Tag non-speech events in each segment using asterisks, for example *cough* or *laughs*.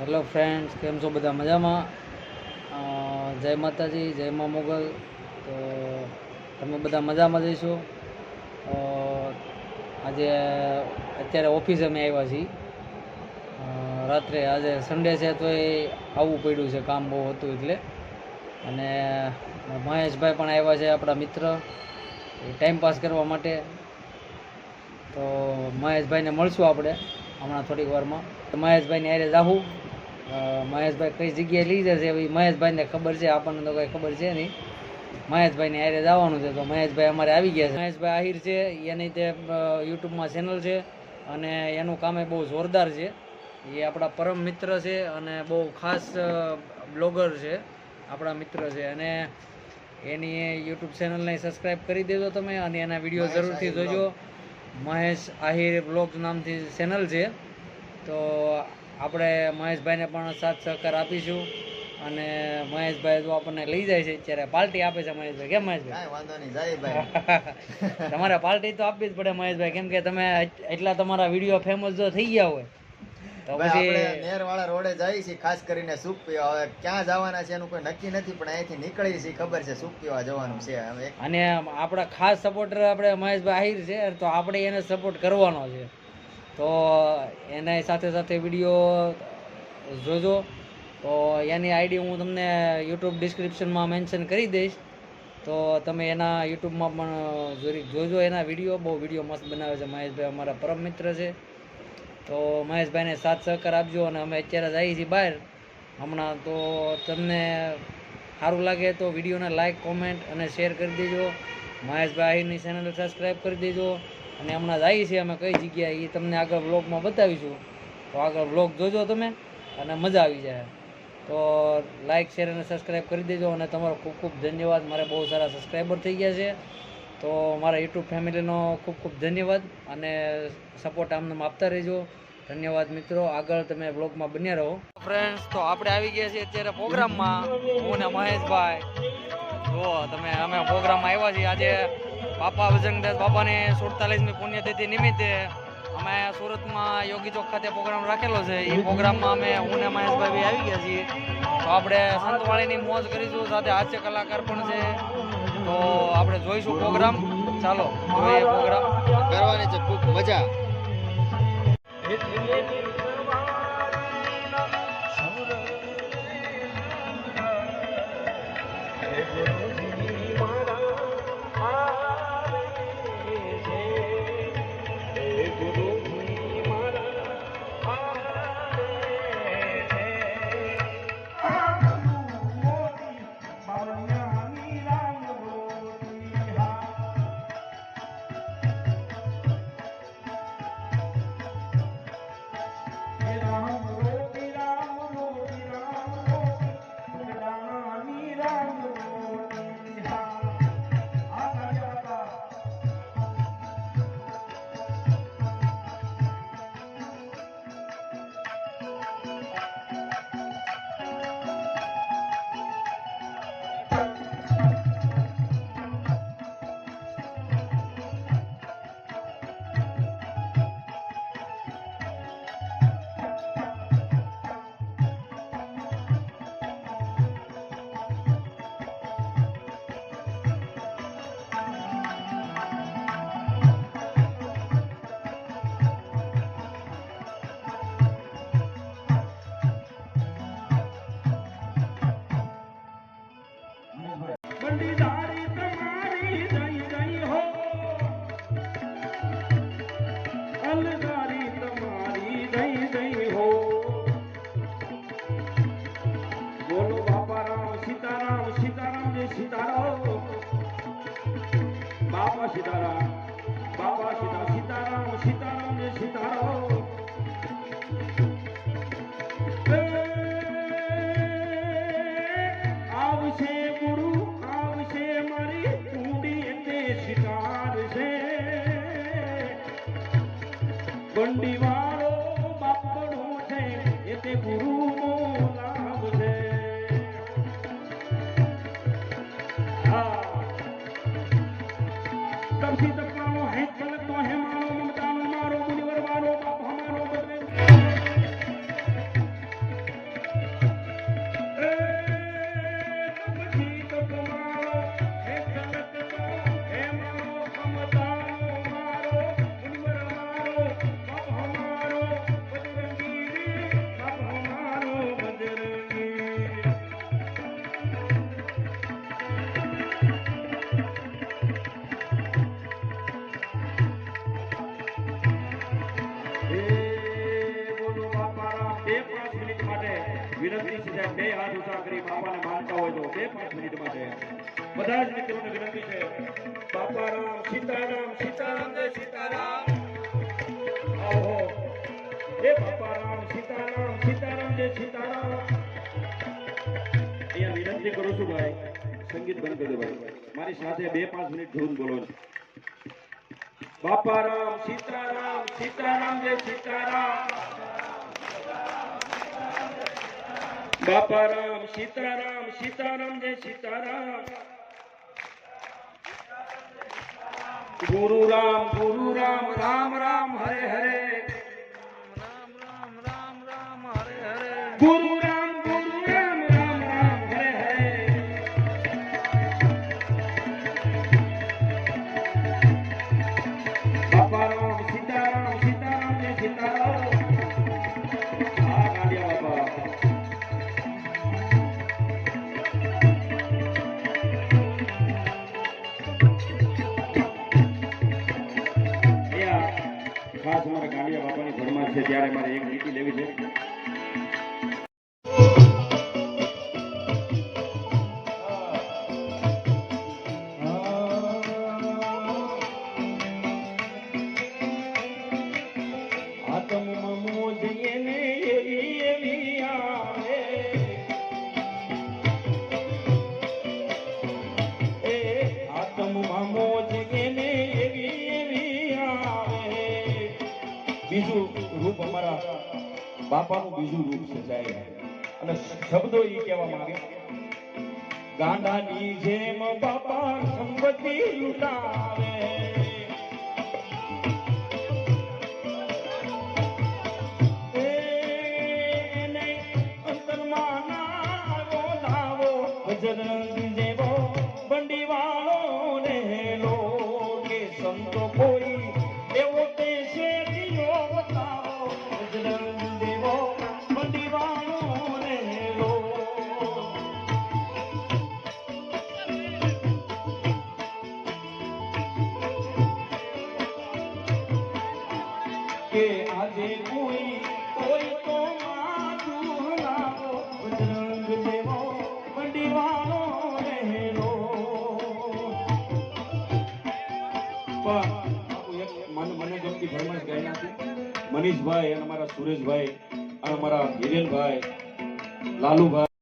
Hello friends કેમ છો બધા મજામાં? જય માતાજી જય મા મોગલ. તો તમે બધા મજામાં જઈશો આજે અત્યારે ઓફિસે અમે આવ્યા છીએ. રાત્રે આજે સન્ડે છે તો એ આવવું પડ્યું છે કામ બહુ હતું એટલે. અને મહેશભાઈ પણ આવ્યા છે આપણા મિત્ર. ટાઈમ પાસ કરવા માટે. તો મહેશભાઈને મળશું આપણે હમણાં થોડીક વારમાં. મહેશભાઈની આરે અ, મહેશભાઈ કઈ જગ્યાએ લઈ જશે એ મહેશભાઈને ખબર છે આપણને તો કઈ ખબર છે નહીં. મહેશભાઈની આરે જવાનું છે તો મહેશભાઈ અમારે આવી ગયા છે. મહેશભાઈ આહિર છે એની તે યુટ્યુબમાં ચેનલ છે અને એનું કામ એ બહુ જોરદાર છે. એ આપણા પરમ મિત્ર છે અને બહુ ખાસ બ્લોગર છે આપણા મિત્ર છે. અને એની યુટ્યુબ ચેનલને સબસ્ક્રાઈબ કરી દેજો તમે અને એના વીડિયો જરૂરથી જોજો. મહેશ આહિર બ્લોગ નામથી ચેનલ છે. તો આપણે મહેશભાઈને પણ સાથ સહકાર આપીશું. અને મહેશભાઈ તો આપણને લઈ જાય છે અત્યારે પાર્ટી આપે છે મહેશભાઈ. કેમ મહેશભાઈ? વાંધો નહીં જાય ભાઈ. *laughs* તમારે પાર્ટી તો આપવી જ પડે મહેશભાઈ. કેમ કે તમે એટલા તમારા વીડિયો ફેમસ જો થઈ ગયા હોય. તો પછી નેરવાળા રોડે જાય છે ખાસ કરીને સૂપ પીવા. હવે ક્યાં જવાના છે એનું કોઈ નક્કી નથી પણ અહીંથી નીકળી છે ખબર છે સૂપ પીવા જવાનું છે. અને આપણા ખાસ સપોર્ટર આપણે મહેશભાઈ આહિર છે તો આપણે એને સપોર્ટ કરવાનો છે. તો એના સાથે સાથે વીડિયો જોજો. તો એની આઈડી હું તમને યુટ્યુબ ડિસ્ક્રિપ્શનમાં મેન્શન કરી દઈશ. તો તમે એના યુટ્યુબમાં પણ જોરી જોજો એના વીડિયો. બહુ વીડિયો મસ્ત બનાવે છે મહેશભાઈ અમારા પરમ મિત્ર છે. તો મહેશભાઈને સાથ સહકાર આપજો અને અમે અત્યારે જઈએ છીએ બહાર. હમણાં તો તમને સારું લાગે તો વિડીયોને લાઇક કોમેન્ટ અને શેર કરી દેજો. મહેશભાઈ આહિરની ચેનલ સબસ્ક્રાઈબ કરી દેજો. અને હમણાં જઈએ છીએ અમે કઈ જગ્યાએ એ તમને આગળ બ્લોગમાં બતાવીશું. તો આગળ વ્લોગ જોજો તમે અને મજા આવી જાય. તો લાઇક શેર અને સબસ્ક્રાઈબ કરી દેજો અને તમારો ખૂબ ખૂબ ધન્યવાદ. મારે બહુ સારા સબસ્ક્રાઈબર થઈ ગયા છે. તો મારા યુટ્યુબ ફેમિલીનો ખૂબ ખૂબ ધન્યવાદ અને સપોર્ટ આમને આપતા રહેજો. ધન્યવાદ મિત્રો. આગળ તમે બ્લોગમાં બન્યા રહો. ફ્રેન્ડ્સ તો આપણે આવી ગયા છીએ અત્યારે પ્રોગ્રામમાં. હું ને મહેશભાઈ. જુઓ, તમે, અમે પ્રોગ્રામમાં આવ્યા છીએ. આજે બાપા ભજનદાસ બાપાની સુડતાલીસમી પુણ્યતિથિ નિમિત્તે અમે સુરતમાં યોગી ચોક ખાતે પ્રોગ્રામ રાખેલો છે. એ પ્રોગ્રામમાં અમે હું ને મહેશભાઈ આવી ગયા છીએ. તો આપણે સંતવાણીની મોજ કરીશું, સાથે હાસ્ય કલાકાર પણ છે. તો આપણે જોઈશું પ્રોગ્રામ. ચાલો, જોઈએ પ્રોગ્રામ. કરવાની છે, ખૂબ મજા. બાપા સીતારામ બાપા સીતા, સીતારામ સીતારામ જય સીતારામ. આવશે ગુરુ, આવશે મારી કુંડી એને શિકાર છે. બંડી વાળો બાપડો છે ગુરુ નો બધા જ મિત્રોને વિનંતી છે? બાપા રામ સીતારામ સીતારામ જય સીતારામ. આવો. હે બાપા રામ સીતારામ સીતારામ જય સીતારામ. અહીંયા વિનંતી કરું છું ભાઈ, સંગીત બંધ કરી ભાઈ. મારી સાથે બે પાંચ મિનિટ ધૂન બોલો બાપા રામ સીતારામ સીતારામ જય સીતારામ. બાપા રામ સીતારામ સીતારામ જય સીતારામ. ગુરુ રામ ગુરુ રામ રામ રામ હરે હરે લેવી છે. બાપાનું બીજું રૂપ સાહેબ અને શબ્દો એ કહેવા માંગે ગાંડાની જેમ બાપા સંપત્તિ લૂંટાવે. મનીષભાઈ અને અમારા સુરેશભાઈ અને અમારા હિરેનભાઈ લાલુભાઈ.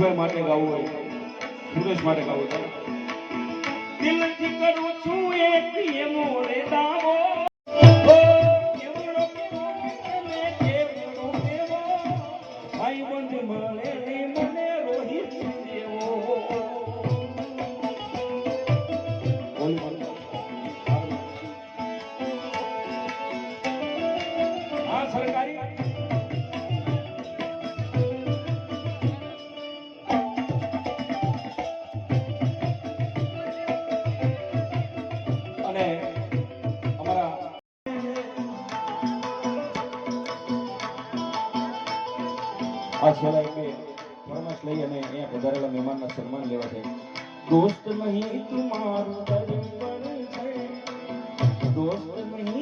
અમારા માટે ગાવું હોય. સુરેશ માટે ગાવું હોય. દિલથી કરું છું એક મોરે દાવો. મળે મને રોહિત બોલ. સરકારી છેલ્લા બે ફરમાશ લઈ અને અહીંયા પધારેલા મહેમાનના સન્માન લેવા છે. દોસ્ત નહીં તું મારું દોસ્ત નહીં